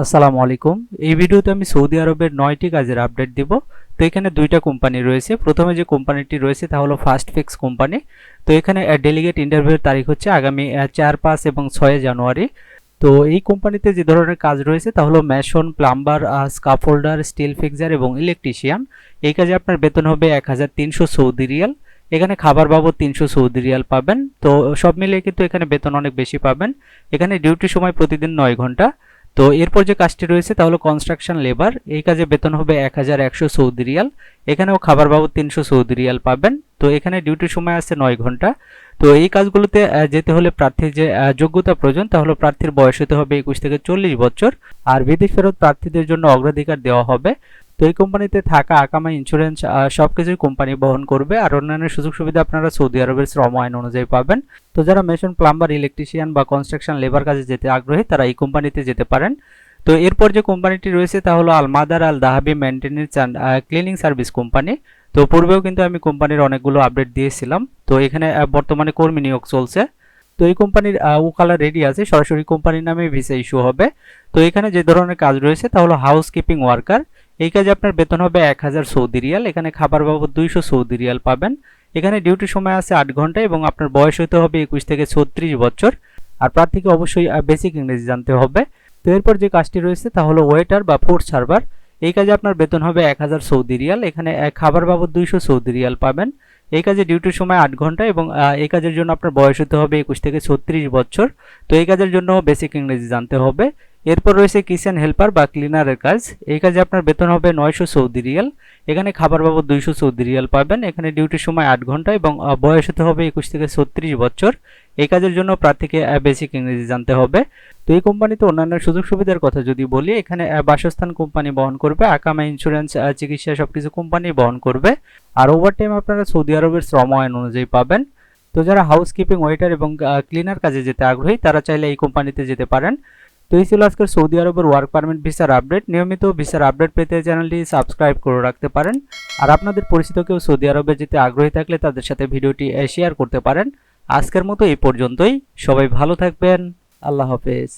আসসালামু আলাইকুম। এই ভিডিওতে আমি সৌদি আরবের নয়টি কাজের আপডেট দিব। তো এখানে দুইটা কোম্পানি রয়েছে। প্রথমে যে কোম্পানিটি রয়েছে তা হলো ফার্স্ট ফিক্স কোম্পানি। তো এখানে ডেলিগেট ইন্টারভিউর তারিখ হচ্ছে আগামী চার পাঁচ এবং ছয় জানুয়ারি। তো এই কোম্পানিতে যে ধরনের কাজ রয়েছে তা হলো mason plumber scaffolder steel fixer এবং ইলেকট্রিশিয়ান এই কাজে আপনার বেতন হবে এক হাজার তিনশো সৌদি রিয়াল। এখানে খাবার বাবদ তিনশো সৌদি রিয়াল পাবেন। তো সব মিলিয়ে কিন্তু এখানে বেতন অনেক বেশি পাবেন। এখানে ডিউটি সময় প্রতিদিন নয় ঘণ্টা। তো এরপর যে কাজটি রয়েছে তা হলো কনস্ট্রাকশন লেবার এই কাজে বেতন হবে এক হাজার একশো সৌদি রিয়াল, এখানেও খাবার বাবদ তিনশো সৌদি রিয়াল পাবেন। তো এখানে ডিউটির সময় আছে নয় ঘণ্টা। তো এই কাজগুলোতে যেতে হলে প্রার্থীর যে যোগ্যতা প্রয়োজন তা হলো প্রার্থীর বয়স হতে হবে একুশ থেকে চল্লিশ বছর, আর বিদেশ ফেরত প্রার্থীদের জন্য অগ্রাধিকার দেওয়া হবে। তো এই কোম্পানিতে থাকা, আকামা ইন্স্যুরেন্স সব কিছুই কোম্পানি বহন করবে। আর অন্যান্য সুযোগ সুবিধা আপনারা সৌদি আরবের শ্রম আইন অনুযায়ী পাবেন। তো যারা মেশন প্লাম্বার ইলেকট্রিশিয়ান বা কনস্ট্রাকশন লেবার কাজে যেতে আগ্রহী, তারা এই কোম্পানিতে যেতে পারেন। তো এরপর যে কোম্পানিটি রয়েছে, তা হলো Almadar Al Dahabi maintenance and cleaning service company তো পূর্বেও কিন্তু আমি কোম্পানির অনেকগুলো আপডেট দিয়েছিলাম। তো এখানে বর্তমানে কর্মী নিয়োগ চলছে। তো এই কোম্পানির ওকালা রেডি আছে। সরাসরি কোম্পানির নামে ভিসা ইস্যু হবে। তো এখানে যে ধরনের কাজ রয়েছে, তা হলো হাউস কিপিং ওয়ার্কার এই কাজে আপনার বেতন হবে এক হাজার সৌদি রিয়াল, এখানে খাবার বাবদ দুইশো সৌদি রিয়াল পাবেন। এখানে ডিউটি সময় আছে আট ঘণ্টা এবং আপনার বয়স হতে হবে একুশ থেকে ছত্রিশ বছর। আর প্রার্থীকে অবশ্যই বেসিক ইংরেজি জানতে হবে। তো এরপর যে কাজটি রয়েছে তা হলো ওয়েটার বা ফুড সার্ভার এই কাজে আপনার বেতন হবে এক হাজার সৌদি রিয়াল, এখানে খাবার বাবদ দুইশো সৌদি রিয়াল পাবেন। এই কাজে ডিউটির সময় আট ঘণ্টা এবং এই কাজের জন্য আপনার বয়স হতে হবে একুশ থেকে ছত্রিশ বছর। তো এই কাজের জন্য বেসিক ইংরেজি জানতে হবে। এরপর রয়েছে কিচেন হেল্পার বা ক্লিনারের কাজ। এই কাজে আপনার বেতন হবে নয়শো সৌদি রিয়াল। এখানে খাবার বাবদ দুইশো সৌদি রিয়াল পাবেন। এখানে ডিউটির সময় আট ঘণ্টা এবং বয়স হতে হবে একুশ থেকে ছত্রিশ বছর। এই কাজের জন্য প্রার্থীকে বেসিক ইংরেজি জানতে হবে। তো এই কোম্পানিতে অন্যান্য সুযোগ সুবিধার কথা যদি বলি, এখানে বাসস্থান কোম্পানি বহন করবে, আকামা ইন্স্যুরেন্স চিকিৎসা সবকিছু কোম্পানি বহন করবে। আর ওভারটাইম আপনারা সৌদি আরবের শ্রম আইন অনুযায়ী পাবেন। তো যারা হাউসকিপিং ওয়েটার এবং ক্লিনার কাজে যেতে আগ্রহী, তারা চাইলে এই কোম্পানিতে যেতে পারেন। তো এই ছিল আজকের সৌদি আরবের ওয়ার্ক পারমিট ভিসার আপডেট নিয়মিত ভিসার আপডেট পেতে চ্যানেলটি সাবস্ক্রাইব করে রাখতে পারেন। আর আপনাদের পরিচিত কেউ সৌদি আরবে যেতে আগ্রহী থাকলে তাদের সাথে ভিডিওটি শেয়ার করতে পারেন। আজকের মতো এই পর্যন্তই। সবাই ভালো থাকবেন। আল্লাহ হাফেজ।